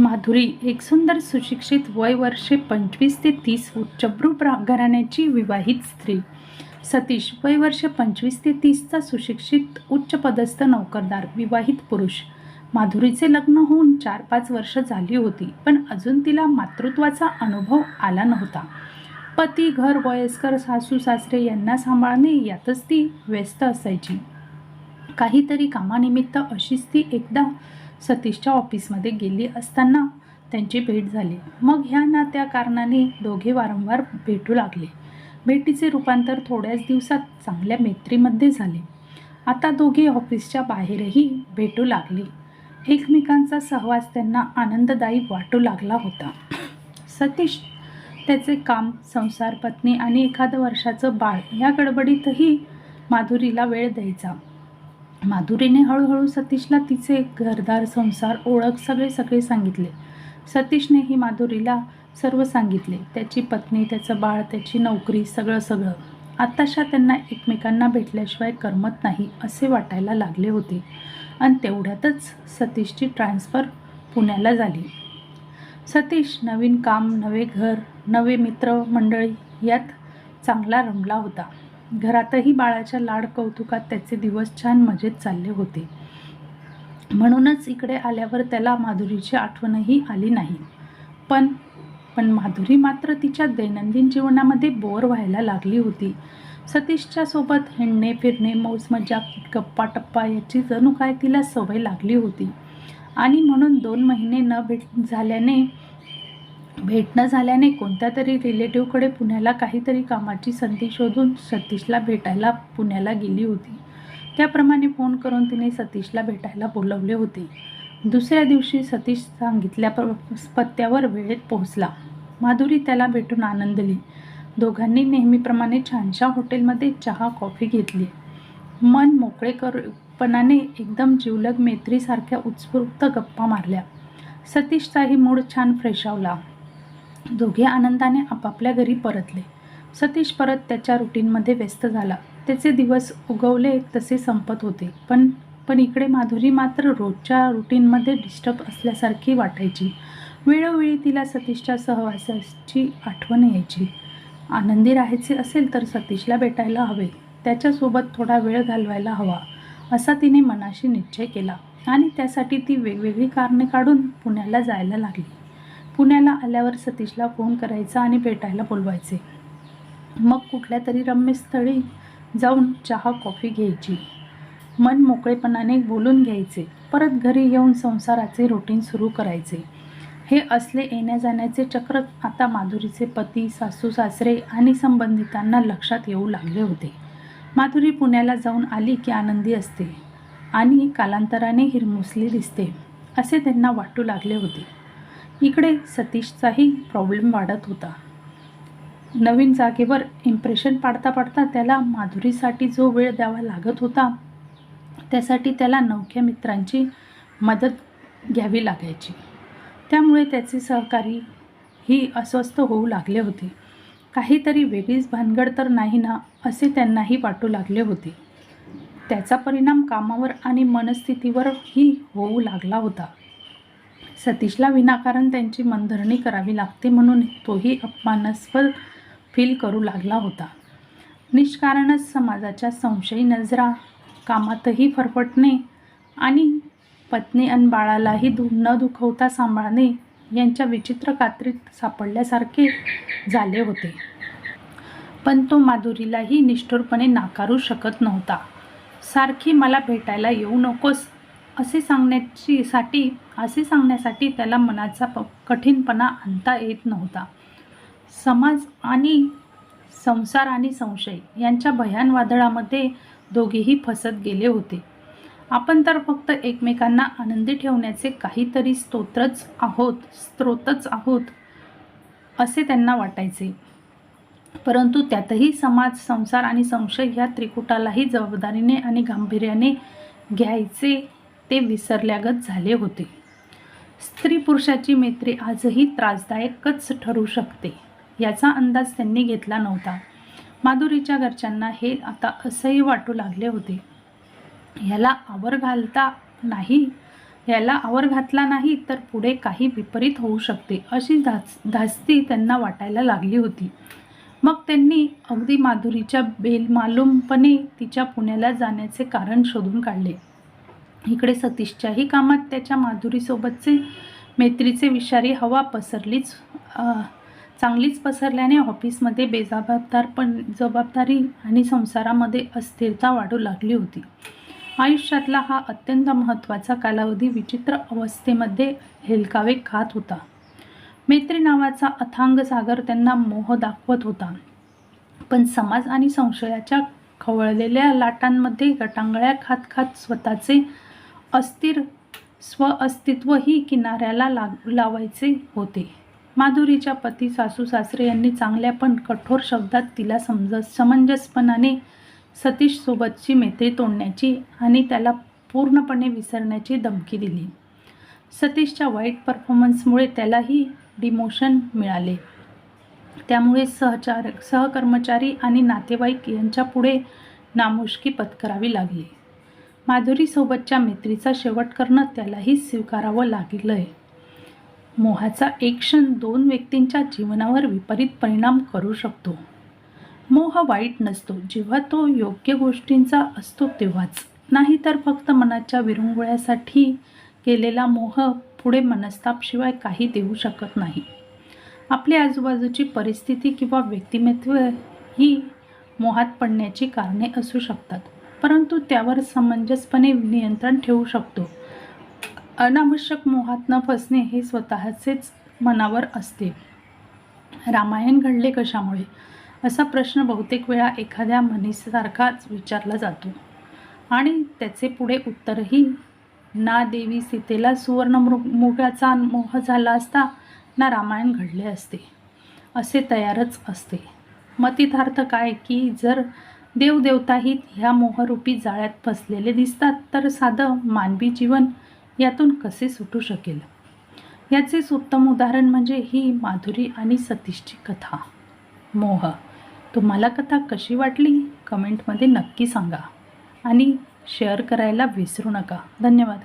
माधुरी एक सुंदर सुशिक्षित वय वर्षे पंचवीस ते तीस उच्चभ्रू प्रा घराण्याची विवाहित स्त्री. सतीश वय वर्ष पंचवीस ते तीसचा सुशिक्षित उच्च पदस्थ नोकरदार विवाहित पुरुष. माधुरीचे लग्न होऊन चार पाच वर्ष झाली होती पण अजून तिला मातृत्वाचा अनुभव आला नव्हता. पती घर वयस्कर सासू सासरे यांना सांभाळणे यातच ती व्यस्त असायची. काहीतरी कामानिमित्त अशीच ती एकदा सतीशच्या ऑफिसमध्ये गेली असताना त्यांची भेट झाली. मग ह्या ना त्या कारणाने दोघे वारंवार भेटू लागले. भेटीचे रूपांतर थोड्याच दिवसात चांगल्या मैत्रीमध्ये झाले. आता दोघे ऑफिसच्या बाहेरही भेटू लागले. एकमेकांचा सहवास त्यांना आनंददायी वाटू लागला होता. सतीश त्याचे काम संसार पत्नी आणि एखादं वर्षाचं बाळ या गडबडीतही माधुरीला वेळ द्यायचा. माधुरीने हळूहळू सतीशला तिचे घरदार संसार ओळख सगळे सगळे सांगितले. सतीशनेही माधुरीला सर्व सांगितले. त्याची पत्नी त्याचं बाळ त्याची नोकरी सगळं सगळं. आत्ताशा त्यांना एकमेकांना भेटल्याशिवाय करमत नाही असे वाटायला लागले होते. आणि तेवढ्यातच सतीशची ट्रान्सफर पुण्याला झाली. सतीश नवीन काम नवे घर नवे मित्र मंडळी यात चांगला रमला होता. घरातही बाळाच्या लाड कौतुकात त्याचे दिवस छान मजेत चालले होते. म्हणूनच इकडे आल्यावर त्याला माधुरीची आठवणही आली नाही. पण पण माधुरी मात्र तिच्या दैनंदिन जीवनामध्ये बोर व्हायला लागली होती. सतीशच्या सोबत हिंडणे फिरणे मौज मजा गप्पा टप्पा याची जणू काय तिला सवय लागली होती. आणि म्हणून दोन महिने न भेट झाल्याने भेट न झाल्याने कोणत्या तरी रिलेटिव्हकडे पुण्याला काहीतरी कामाची संधी शोधून सतीशला भेटायला पुण्याला गेली होती. त्याप्रमाणे फोन करून तिने सतीशला भेटायला बोलवले होते. दुसऱ्या दिवशी सतीश सांगितल्या प- पत्त्यावर वेळेत पोहोचला. माधुरी त्याला भेटून आनंदली. दोघांनी नेहमीप्रमाणे छानशा हॉटेलमध्ये चहा कॉफी घेतली. मन मोकळे करपणाने एकदम जिवलग मैत्रीसारख्या उत्स्फूर्त गप्पा मारल्या. सतीशचाही मूड छान फ्रेशावला दोघे आनंदाने आपापल्या घरी परतले. सतीश परत त्याच्या रुटीनमध्ये व्यस्त झाला. त्याचे दिवस उगवले तसे संपत होते. पण पण इकडे माधुरी मात्र रोजच्या रुटीनमध्ये डिस्टर्ब असल्यासारखी वाटायची. वेळोवेळी तिला सतीशच्या सहवासाची आठवण यायची. आनंदी राहायचे असेल तर सतीशला भेटायला हवे. त्याच्यासोबत थोडा वेळ घालवायला हवा असा तिने मनाशी निश्चय केला. आणि त्यासाठी ती वेगवेगळी कारणे काढून पुण्याला जायला लागली. पुण्याला आल्यावर सतीशला फोन करायचा आणि भेटायला बोलवायचे. मग कुठल्या तरी रम्यस्थळी जाऊन चहा कॉफी घ्यायची. मन मोकळेपणाने बोलून घ्यायचे. परत घरी येऊन संसाराचे रुटीन सुरू करायचे. हे असले येण्या जाण्याचे चक्र आता माधुरीचे पती सासू सासरे आणि संबंधितांना लक्षात येऊ लागले होते. माधुरी पुण्याला जाऊन आली की आनंदी असते आणि कालांतराने हिरमुसली दिसते असे त्यांना वाटू लागले होते. इकडे सतीशचाही प्रॉब्लेम वाढत होता. नवीन जागेवर इम्प्रेशन पाडता पाडता त्याला माधुरीसाठी जो वेळ द्यावा लागत होता त्यासाठी त्याला नवख्या मित्रांची मदत घ्यावी लागायची. त्यामुळे त्याचे सहकारी ही अस्वस्थ होऊ लागले होते. काहीतरी वेगळीच भानगड तर नाही ना असे त्यांनाही वाटू लागले होते. त्याचा परिणाम कामावर आणि मनस्थितीवरही होऊ लागला होता. सतीशला विनाकारण त्यांची मनधरणी करावी लागते म्हणून तोही अपमानास्पद फील करू लागला होता. निष्कारणच समाजाच्या संशयी नजरा कामातही फरफटणे आणि पत्नी आणि बाळालाही दु न दुखवता सांभाळणे यांच्या विचित्र कात्रीत सापडल्यासारखे झाले होते. पण तो माधुरीलाही निष्ठुरपणे नाकारू शकत नव्हता. सारखी मला भेटायला येऊ नकोस असे सांगण्याची साठी असे सांगण्यासाठी त्याला मनाचा प कठीणपणा आणता येत नव्हता. समाज आणि संसार आणि संशय यांच्या भयान वादळामध्ये दोघेही फसत गेले होते. आपण तर फक्त एकमेकांना आनंदी ठेवण्याचे काहीतरी स्तोत्रच आहोत स्त्रोतच आहोत असे त्यांना वाटायचे. परंतु त्यातही समाज संसार आणि संशय ह्या त्रिकुटालाही जबाबदारीने आणि गांभीर्याने घ्यायचे ते विसरल्यागत झाले होते. स्त्री पुरुषाची मैत्री आजही त्रासदायकच ठरू शकते याचा अंदाज त्यांनी घेतला नव्हता. माधुरीच्या घरच्यांना हे आता असंही वाटू लागले होते. ह्याला आवर घालता नाही याला आवर घातला नाही तर पुढे काही विपरीत होऊ शकते अशी धास धास्ती त्यांना वाटायला लागली होती. मग त्यांनी अगदी माधुरीच्या बेलमालूमपणे तिच्या पुण्याला जाण्याचे कारण शोधून काढले. इकडे सतीशच्याही कामात त्याच्या माधुरीसोबतचे मैत्रीचे विषारी हवा पसरलीच चांगलीच पसरल्याने ऑफिसमध्ये बेजबाबदारपण जबाबदारी आणि संसारामध्ये अस्थिरता वाढू लागली होती. आयुष्यातला हा अत्यंत महत्त्वाचा कालावधी विचित्र अवस्थेमध्ये हेलकावे खात होता. मैत्री नावाचा अथांग सागर त्यांना मोह दाखवत होता. पण समाज आणि संशयाच्या खवळलेल्या लाटांमध्ये गटांगळ्या खात खात स्वतःचे अस्थिर स्व अस्तित्वही किनाऱ्याला लाग लावायचे होते. माधुरीच्या पती सासू सासरे यांनी चांगल्या पण कठोर शब्दात तिला समज समंजसपणाने सतीशसोबतची मैत्री तोडण्याची आणि त्याला पूर्णपणे विसरण्याची धमकी दिली. सतीशच्या वाईट परफॉर्मन्समुळे त्यालाही डिमोशन मिळाले. त्यामुळे सहचार सहकर्मचारी आणि नातेवाईक यांच्या पुढे नामुष्की पत्करावी लागली. माधुरीसोबतच्या मैत्रीचा शेवट करणं त्यालाही स्वीकारावं लागलं आहे मोहाचा एक क्षण दोन व्यक्तींच्या जीवनावर विपरीत परिणाम करू शकतो. मोह वाईट नसतो. जेव्हा तो योग्य गोष्टींचा असतो तेव्हाच. नाही तर फक्त मनाच्या विरंगुळ्यासाठी केलेला मोह पुढे मनस्तापशिवाय काही देऊ शकत नाही. आपली आजूबाजूची परिस्थिती किंवा व्यक्तिमत्व ही मोहात पडण्याची कारणे असू शकतात. परंतु त्यावर समंजसपणे नियंत्रण ठेवू शकतो. अनावश्यक मोहात न फसणे हे स्वतःचेच मनावर असते. रामायण घडले कशामुळे? असा प्रश्न बहुतेक वेळा एखाद्या मनीसारखाच विचारला जातो. आणि त्याचे पुढे उत्तरही ना देवी सीतेला सुवर्ण मृग मुगाचा मोह झाला असता ना रामायण घडले असते. असे तयारच असते. मतितार्थ काय की जर देवदेवताही ह्या मोहरूपी जाळ्यात फसलेले दिसतात. तर साधं मानवी जीवन यातून कसे सुटू शकेल? याचेच उत्तम उदाहरण म्हणजे ही माधुरी आणि सतीशची कथा. मोह तुम्हाला कथा कशी वाटली? कमेंटमध्ये नक्की सांगा. आणि शेअर करायला विसरू नका. धन्यवाद.